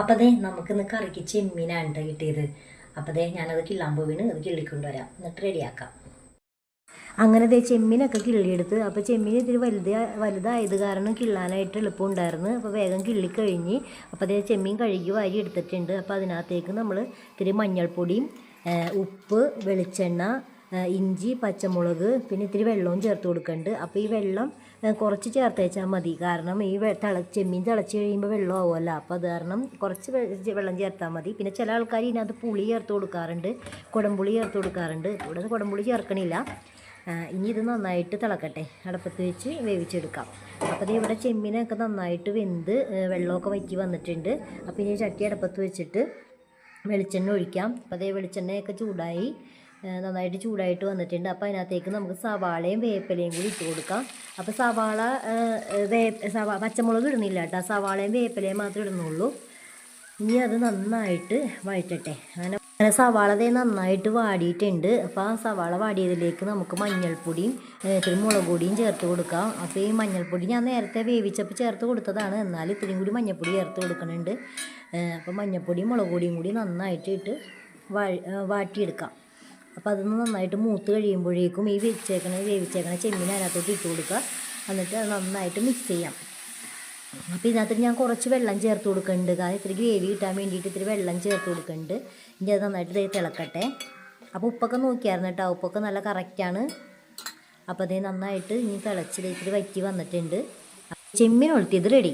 അപ്പം അതെ നമുക്കിന്ന് കറിക്ക് ചെമ്മീനാണ് കേട്ടോ കിട്ടിയത്. അപ്പം അതെ ഞാനത് കിള്ളാൻ പോവിന് അത് കിള്ളിക്കൊണ്ടുവരാം. എന്നിട്ട് റെഡിയാക്കാം. അങ്ങനെ ദേ ചെമ്മീനൊക്കെ കിള്ളിയെടുത്ത് അപ്പോൾ ചെമ്മീൻ ഇത്തിരി വലുത് വലുതായത് കാരണം കിള്ളാനായിട്ട് എളുപ്പം ഉണ്ടായിരുന്നു അപ്പോൾ വേഗം കിള്ളിക്കഴിഞ്ഞ് അപ്പോൾ അതേ ചെമ്മീൻ കഴുകി വാരി എടുത്തിട്ടുണ്ട്. അപ്പോൾ അതിനകത്തേക്ക് നമ്മൾ ഇത്തിരി മഞ്ഞൾപ്പൊടിയും ഉപ്പ് വെളിച്ചെണ്ണ ഇഞ്ചി പച്ചമുളക് പിന്നെ ഇത്തിരി വെള്ളവും ചേർത്ത് കൊടുക്കുന്നുണ്ട് അപ്പോൾ ഈ വെള്ളം കുറച്ച് കുറച്ച് ചേർത്തേച്ചാൽ മതി. കാരണം ഈ തിള ചെമ്മീൻ തിളച്ച് കഴിയുമ്പോൾ വെള്ളം ആവുമല്ലോ. അപ്പോൾ അത് കാരണം കുറച്ച് വെള്ളം ചേർത്താൽ മതി. പിന്നെ ചില ആൾക്കാർ ഇതിനകത്ത് പുളി ചേർത്ത് കൊടുക്കാറുണ്ട്. കുടംപുളി ചേർത്ത് കൊടുക്കാറുണ്ട്. ഇവിടെ കുടംപുളി ചേർക്കണില്ല. ഇനി ഇത് നന്നായിട്ട് തിളക്കട്ടെ. അടുപ്പത്ത് വെച്ച് വേവിച്ചെടുക്കാം. അപ്പോൾ ദേ ഇവിടെ ചെമ്മീനൊക്കെ നന്നായിട്ട് വെന്ത് വെള്ളമൊക്കെ വറ്റി വന്നിട്ടുണ്ട്. അപ്പോൾ ഇനി ചട്ടി അടുപ്പത്ത് വെച്ചിട്ട് വെളിച്ചെണ്ണ ഒഴിക്കാം. അപ്പോൾ അതേ വെളിച്ചെണ്ണയൊക്കെ ചൂടായി. നന്നായിട്ട് ചൂടായിട്ട് വന്നിട്ടുണ്ട്. അപ്പോൾ അതിനകത്തേക്ക് നമുക്ക് സവാളയും വേപ്പിലയും കൂടി ഇട്ട് കൊടുക്കാം. അപ്പോൾ സവാള വേ സവാ പച്ചമുളക് ഇടുന്നില്ല കേട്ടോ. സവാളയും വേപ്പിലയും മാത്രമേ ഇടുന്നുള്ളൂ. ഇനി അത് നന്നായിട്ട് വഴറ്റട്ടെ. അങ്ങനെ അങ്ങനെ സവാള ദേ നന്നായിട്ട് വാടിയിട്ടുണ്ട്. അപ്പോൾ ആ സവാള വാടിയതിലേക്ക് നമുക്ക് മഞ്ഞൾപ്പൊടിയും ഇത്തിരി മുളക് പൊടിയും ചേർത്ത് കൊടുക്കാം. അപ്പോൾ ഈ മഞ്ഞൾപ്പൊടി ഞാൻ നേരത്തെ വേവിച്ചപ്പോൾ ചേർത്ത് കൊടുത്തതാണ്. എന്നാൽ ഇത്തിരിയും കൂടി മഞ്ഞൾപ്പൊടി ചേർത്ത് കൊടുക്കുന്നുണ്ട്. അപ്പോൾ മഞ്ഞൾപ്പൊടിയും മുളക് പൊടിയും കൂടി നന്നായിട്ട് ഇട്ട് വാ വാട്ടിയെടുക്കാം. അപ്പോൾ അതൊന്ന് നന്നായിട്ട് മൂത്ത് കഴിയുമ്പോഴേക്കും ഈ വെച്ചേക്കണ വേവിച്ചേക്കണ ചെമ്മീൻ അതിനകത്തോട്ട് ഇട്ട് കൊടുക്കുക. എന്നിട്ട് അത് നന്നായിട്ട് മിക്സ് ചെയ്യാം. അപ്പോൾ ഇതിനകത്ത് ഞാൻ കുറച്ച് വെള്ളം ചേർത്ത് കൊടുക്കുന്നുണ്ട്. കാരണം ഇത്തിരി ഗ്രേവി കിട്ടാൻ വേണ്ടിയിട്ട് ഇത്തിരി വെള്ളം ചേർത്ത് കൊടുക്കുന്നുണ്ട്. ഇനി അത് നന്നായിട്ട് ദേ തിളക്കട്ടെ. അപ്പോൾ ഉപ്പൊക്കെ നോക്കിയായിരുന്നു കേട്ടോ. ഉപ്പൊക്കെ നല്ല കറക്റ്റാണ് അപ്പോൾ അതേ നന്നായിട്ട് ഇനി തിളച്ച് ഇത്തിരി വറ്റി വന്നിട്ടുണ്ട്. ചെമ്മീൻ ഒളുത്തിയത് റെഡി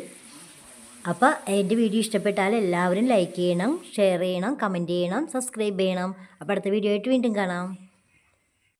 അപ്പോൾ എന്റെ വീഡിയോ ഇഷ്ടപ്പെട്ടാൽ എല്ലാവരും ലൈക്ക് ചെയ്യണം ഷെയർ ചെയ്യണം കമന്റ് ചെയ്യണം സബ്സ്ക്രൈബ് ചെയ്യണം. അപ്പോൾ അടുത്ത വീഡിയോ ആയിട്ട് വീണ്ടും കാണാം.